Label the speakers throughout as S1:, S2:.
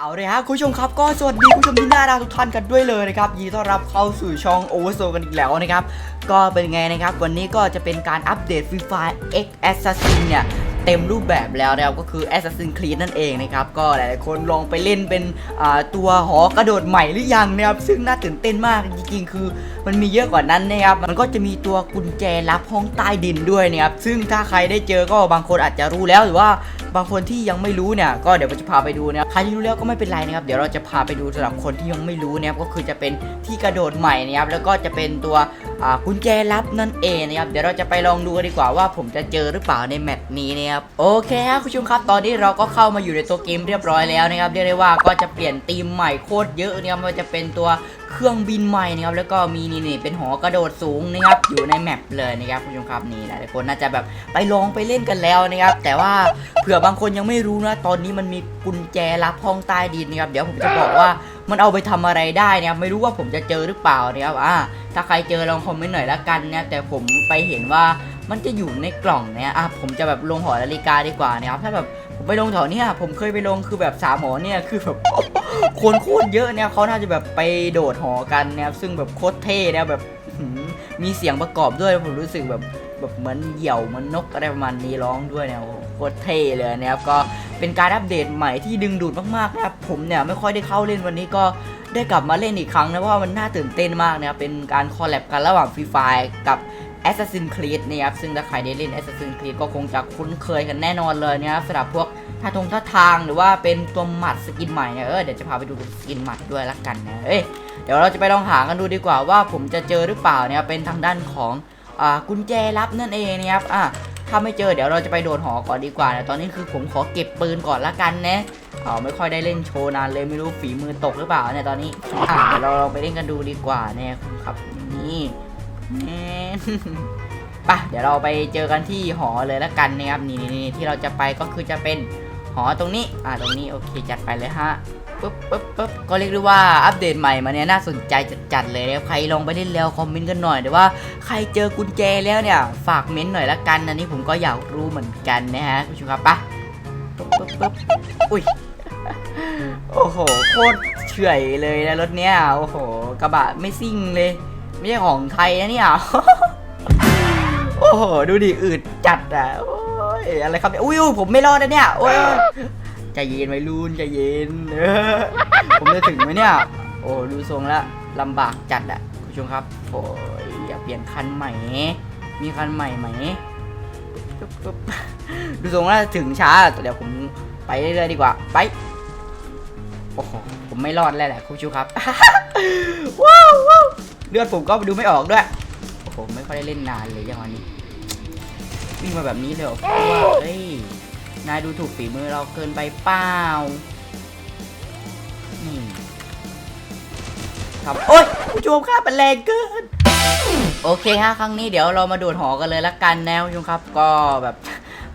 S1: เอาเลยฮะคุณผู้ชมครับก็สวัสดีคุณผู้ชมที่น่ารักทุกท่านกันด้วยเลยนะครับยินดีต้อนรับเข้าสู่ช่อง Oversoul กันอีกแล้วนะครับ ก็เป็นไงนะครับ วันนี้ก็จะเป็นการอัปเดต Free Fire X Assassin เนี่ย เต็มรูปแบบแล้วนะครับ ก็คือ Assassin Creed นั่นเองนะครับ ก็หลายๆคนลองไปเล่นเป็นตัวหอกระโดดใหม่หรือยังนะครับ ซึ่งน่าตื่นเต้นมากจริงๆ คือมันมีเยอะกว่านั้นนะครับ มันก็จะมีตัวกุญแจลับห้องใต้ดินด้วยนะครับซึ่งถ้าใครได้เจอก็บางคนอาจจะรู้แล้วหรือว่า บางคนที่ยังไม่รู้เนี่ยก็เดี๋ยวจะพาไปดูนะครับใครที่รู้แล้วก็ไม่เป็นไรนะครับเดี๋ยวเราจะพาไปดูสำหรับคนที่ยังไม่รู้นะครับก็คือจะเป็นที่กระโดดใหม่นะครับแล้วก็จะเป็นตัวกุญแจลับนั่นเองนะครับเดี๋ยวเราจะไปลองดูกันดีกว่าว่าผมจะเจอหรือเปล่าในแมปนี้นะครับโอเคครับคุณผู้ชมครับ ตอนนี้เราก็เข้ามาอยู่ในตัวเกมเรียบร้อยแล้วนะครับเรียกได้ว่าก็จะเปลี่ยนธีมใหม่โคตรเยอะเนะครับไมันจะเป็นตัว เครื่องบินใหม่นะครับแล้วก็มีนี่นี่เป็นหอกระโดดสูงนะครับอยู่ในแมปเลยนะครับคุณผู้ชมครับนี่หลายคนน่าจะแบบไปลองไปเล่นกันแล้วนะครับแต่ว่าเผื่อบางคนยังไม่รู้นะตอนนี้มันมีกุญแจลับห้องใต้ดินนะครับเดี๋ยวผมจะบอกว่ามันเอาไปทำอะไรได้นะครับไม่รู้ว่าผมจะเจอหรือเปล่านะครับอ่าถ้าใครเจอลองคอมเมนต์หน่อยละกันนะแต่ผมไปเห็นว่ามันจะอยู่ในกล่องเนี่ยอะผมจะแบบลงหอนาฬิกาดีกว่านะครับถ้าแบบผมไปลงแถวเนี้ยผมเคยไปลงคือแบบสามหอเนี่ยคือแบบ คนโคตรเยอะเนี่ยเขาน่าจะแบบไปโดดหอกันนะครับซึ่งแบบโคตรเท่นะแบบมีเสียงประกอบด้วยผมรู้สึกแบบแบบเหมือนเหยี่ยวเหมือนนกอะไรประมาณนี้ร้องด้วยเนี่ยโอ้โคตรเท่เลยนะครับก็เป็นการอัปเดตใหม่ที่ดึงดูดมากๆนะครับผมเนี่ยไม่ค่อยได้เข้าเล่นวันนี้ก็ได้กลับมาเล่นอีกครั้งนะเพราะว่ามันน่าตื่นเต้นมากนะครับเป็นการคอลแลบกันระหว่าง Free Fire กับ Assassin's Creed นะครับซึ่งถ้าใครได้เล่น Assassin's Creed ก็คงจะคุ้นเคยกันแน่นอนเลยนะครับสำหรับพวก ท่าทงท่าทางหรือว่าเป็นตัวหมัดสกินใหม่เนี่ยเออเดี๋ยวจะพาไปดูสกินหมัดด้วยละกันนะเอ้ยเดี๋ยวเราจะไปลองหากันดูดีกว่าว่าผมจะเจอหรือเปล่าเนี่ยเป็นทางด้านของอ่ากุญแจลับนั่นเองนะครับอะถ้าไม่เจอเดี๋ยวเราจะไปโดดหอก่อนดีกว่านะตอนนี้คือผมขอเก็บปืนก่อนละกันนะอ๋อไม่ค่อยได้เล่นโชว์นานเลยไม่รู้ฝีมือตกหรือเปล่าเนี่ยตอนนี้อะเดี๋ยวเราลองไปเล่นกันดูดีกว่าเนี่ยครับนี่แน่ไปเดี๋ยวเราไปเจอกันที่หอเลยละกันนะครับนี่นี่นี่ที่เราจะไปก็คือจะเป็น หอตรงนี้ อ่าตรงนี้โอเคจัดไปเลยฮะปึ๊บปึ๊บปึ๊บก็เรียกได้ว่าอัปเดตใหม่มาเนี่ยน่าสนใจจัดๆเลยนะครับใครลองไปเล่นแล้วคอมเมนต์กันหน่อยเดี๋ยวว่าใครเจอกุญแจแล้วเนี่ยฝากเม้นต์หน่อยละกันอันนี้ผมก็อยากรู้เหมือนกันนะฮะคุณผู้ชมครับปะปึ๊บปึ๊บปึ๊บอุ้ยโอ้โหโคตรเฉอยเลยนะรถเนี้ยโอ้โหกระบะไม่ซิ่งเลย ไม่ใช่ของไทยนะเนี่ยโอ้โหดูดิอืดจัดอะโยอะไรครับเนี่ยอุ้ยอุ้ยผมไม่รอดนะเนี่ยโอ้ยใจเย็นไว้รุ่นใจเย็นเออผมจะถึงไหมเนี่ย โอ้ดูทรงแล้วลำบากจัดอะคุณผู้ชมครับโอ้ยอยากเปลี่ยนคันใหม่ มีคันใหม่ไหมดูทรงแล้วถึงช้าแต่เดี๋ยวผมไปเรื่อยๆดีกว่าไปโอ้โหผมไม่รอดแล้วแหละคุณผู้ชมครับว้าวว้าวเลือดผมก็ดูไม่ออกด้วยโอ้โหไม่ค่อยได้เล่นนานเลยอย่างวันนี้ วิ่งมาแบบนี้เลยเหรอว่าเฮ้ยนายดูถูกฝีมือเราเกินไปเปล่านี่ครับโอ๊ยผู้ชมครับมันแรงเกิน โอเคฮะครั้งนี้เดี๋ยวเรามาโดดหอกันเลยละกันนะผู้ชมครับ ก็แบบ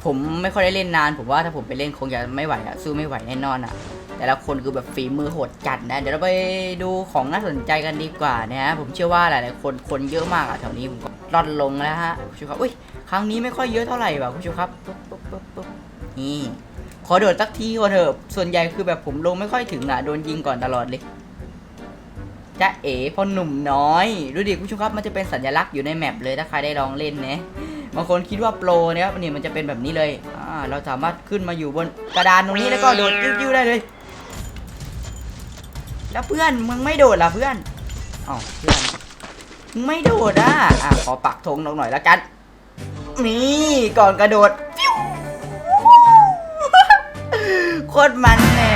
S1: ผมไม่ค่อยได้เล่นนาน ผมว่าถ้าผมไปเล่นคงจะไม่ไหวอะสู้ไม่ไหวแน่นอนอะ แต่ละคนคือแบบฝีมือโหดจัดนะ เดี๋ยวเราไปดูของน่าสนใจกันดีกว่านะฮะผมเชื่อว่าหลายๆคนคนเยอะมากอะแถวนี้ผมก็ร่อนลงแล้วฮะคุณผู้ชมครับอุ้ยครั้งนี้ไม่ค่อยเยอะเท่าไหร่ว่ะคุณผู้ชมครับปุ๊บปุ๊บปุ๊บปุ๊บนี่ขอโดดสักทีก่อนเถอะส่วนใหญ่คือแบบผมลงไม่ค่อยถึงอะโดนยิงก่อนตลอดเลยจะเอ๋พอหนุ่มน้อยดูดิคุณผู้ชมครับมันจะเป็นสัญลักษณ์อยู่ในแมปเลยถ้าใครได้ลองเล่นนะบางคนคิดว่าโปรเนี่ยนี่มันจะเป็นแบบนี้เลยอ่าเราสามารถขึ้นมาอยู่บนกระดานตรงนี้แล้วก็โดดยิ้วๆได้เลย แล้วเพื่อนมึงไม่โดดล่ะเพื่อนอ๋อเพื่อนมึงไม่โดดอะอะขอปักธงลงหน่อยแล้วกันนี่ก่อนกระโดดโคตรมันแน่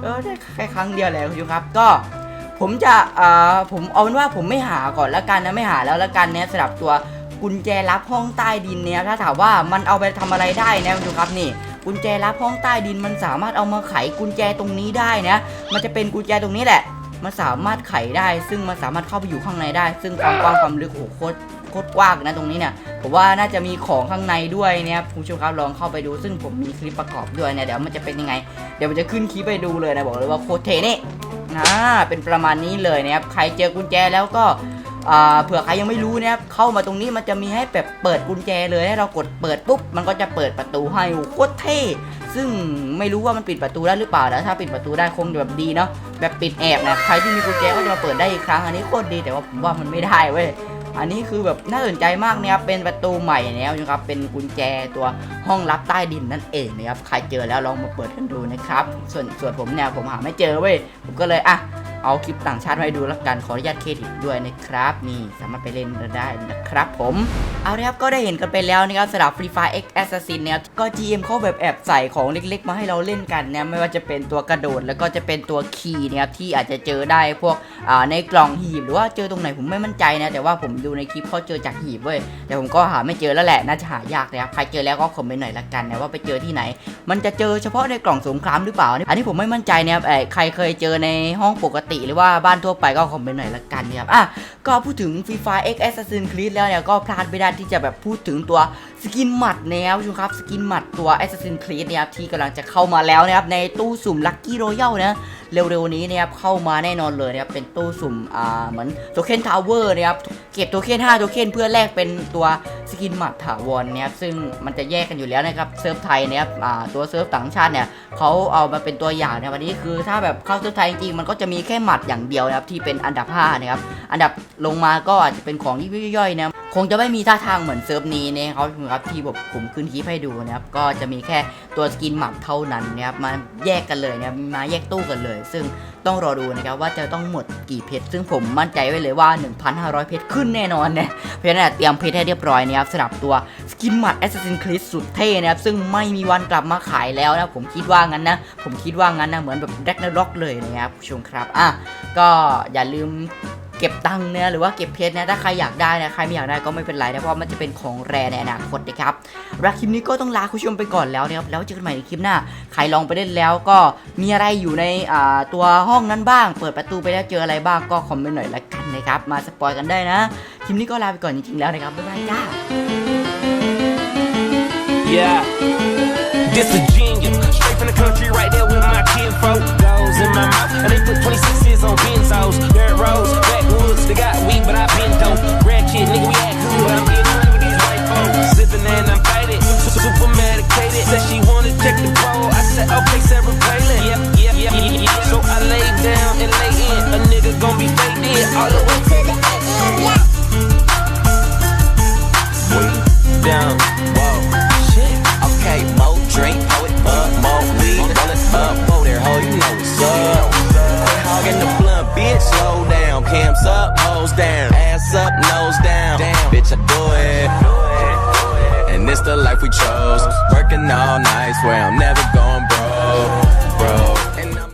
S1: เออได้แค่ครั้งเดียวแหละคุณผู้ชมครับ ก็ผมจะเอ่าผมเอาเป็นว่าผมไม่หาก่อนละกันนะไม่หาแล้วละกันเนี่ยสำหรับตัวกุญแจลับห้องใต้ดินเนี่ยถ้าถามว่ามันเอาไปทำอะไรได้นะคุณผู้ชมครับนี่ กุญแจลับห้องใต้ดินมันสามารถเอามาไขกุญแจตรงนี้ได้นะ มันจะเป็นกุญแจตรงนี้แหละ มันสามารถไขได้ ซึ่งมันสามารถเข้าไปอยู่ข้างในได้ ซึ่งความกว้างความลึกโอ้โหโคตรโคตรกว้างนะตรงนี้เนี่ยผมว่าน่าจะมีของข้างในด้วยเนี่ยคุณผู้ชมครับลองเข้าไปดู ซึ่งผมมีคลิปประกอบด้วยเนี่ยเดี๋ยวมันจะเป็นยังไง เดี๋ยวมันจะขึ้นคลิปไปดูเลยนะบอกเลยว่าโคตรเท่นี่อ่าเป็นประมาณนี้เลยนะครับใครเจอกุญแจแล้วก็ เผื่อใครยังไม่รู้นะครับเข้ามาตรงนี้มันจะมีให้แบบเปิดกุญแจเลยให้เรากดเปิดปุ๊บมันก็จะเปิดประตูให้โคตรเท่ซึ่งไม่รู้ว่ามันปิดประตูได้หรือเปล่าแต่ถ้าปิดประตูได้คงจะแบบดีเนาะแบบปิดแอบนะใครที่มีกุญแจก็จะมาเปิดได้อีกครั้งอันนี้โคตรดีแต่ว่าผมว่ามันไม่ได้เว้ยอันนี้คือแบบน่าสนใจมากนะครับเป็นประตูใหม่แล้วนะครับเป็นกุญแจตัวห้องลับใต้ดินนั่นเองนะครับใครเจอแล้วลองมาเปิดกันดูนะครับส่วนส่วนผมเนี่ยผมหาไม่เจอเว้ยผมก็เลยอะ เอาคลิปต่างชาติมาให้ดูแล้วกันขออนุญาตเครดิตด้วยนะครับนี่สามารถไปเล่นได้นะครับผมเอาละครับก็ได้เห็นกันไปแล้วนะครับสำหรับ Free Fire X Assassin เนี่ยก็ GM เขาแบบแอบใส่ของเล็กๆ มาให้เราเล่นกันนะไม่ว่าจะเป็นตัวกระโดดแล้วก็จะเป็นตัวคีย์นะครับที่อาจจะเจอได้พวกในกล่องหีบหรือว่าเจอตรงไหนผมไม่มั่นใจนะแต่ว่าผมดูในคลิปเขาเจอจากหีบเว้ยแต่ผมก็หาไม่เจอแล้วแหละน่าจะหายากนะครับใครเจอแล้วก็คอมเมนต์หน่อยละกันนะว่าไปเจอที่ไหน มันจะเจอเฉพาะในกล่องสงครามหรือเปล่าอันนี้ผมไม่มั่นใจนะครับเอ่อใครเคยเจอในห้องปกติหรือว่าบ้านทั่วไปก็คอมเมนต์หน่อยละกันนะครับอะก็พูดถึง Free Fire X Assassin's Creed แล้วเนี่ยก็พลาดไม่ได้ที่จะแบบพูดถึงตัวสกินหมัดนะครับชมครับสกินหมัดตัว Assassin's Creed นะครับที่กำลังจะเข้ามาแล้วนะครับในตู้สุ่มลัคกี้โรเยลนะ เร็วๆนี้นะครับเข้ามาแน่นอนเลยนะครับเป็นตู้สุ่มอ่าเหมือนโทเค็นทาวเวอร์นะครับเก็บโทเค็น5โทเค็นเพื่อแลกเป็นตัวสกินหมัดถาวรนะครับซึ่งมันจะแยกกันอยู่แล้วนะครับเซิร์ฟไทยนะครับอ่าตัวเซิร์ฟต่างชาติเนี่ยเขาเอามาเป็นตัวอย่างนะวันนี้คือถ้าแบบเข้าเซิร์ฟไทยจริงๆมันก็จะมีแค่หมัดอย่างเดียวนะครับที่เป็นอันดับ5นะครับอันดับลงมาก็อาจจะเป็นของย่อยๆนะครับ คงจะไม่มีท่าทางเหมือนเซิร์ฟนี้นะครับครับที่ผมผมขึ้นคลิปให้ดูนะครับก็จะมีแค่ตัวสกินหมัดเท่านั้นนะครับมาแยกกันเลยนะครับมาแยกตู้กันเลย ซึ่งต้องรอดูนะครับว่าจะต้องหมดกี่เพชรซึ่งผมมั่นใจไว้เลยว่า 1,500 เพชรขึ้นแน่นอนนะเพราะฉะนั้นเตรียมเพชรให้เรียบร้อยนะครับสำหรับตัวสกินหมัด Assassin's Creed สุดเท่นะครับซึ่งไม่มีวันกลับมาขายแล้วนะผมคิดว่างั้นนะผมคิดว่างั้นนะเหมือนแบบแร็กนาร็อกเลยนะครับผู้ชมครับอะก็อย่าลืม ตังค์นะหรือว่าเก็บเพชรนะถ้าใครอยากได้นะใครไม่อยากได้ก็ไม่เป็นไรนะเพราะมันจะเป็นของแรในอนาคตนะครับรักคลิปนี้ก็ต้องลาคุณผู้ชมไปก่อนแล้วนะครับแล้วเจอกันใหม่ในคลิปหน้าใครลองไปเล่นแล้วก็มีอะไรอยู่ในตัวห้องนั้นบ้าง เปิดประตูไปแล้วเจออะไรบ้างก็คอมเมนต์หน่อยละกันนะครับมาสปอยกันได้นะคลิปนี้ก็ลาไปก่อนจริงๆแล้วนะครับบ๊ายบายจ้า
S2: Yeah. This a genius. Straight from the country, right there with my kinfolk. toes down,
S3: ass up, nose down. Damn, bitch, I do it. And it's the life we chose. Working all night, where I'm never going broke.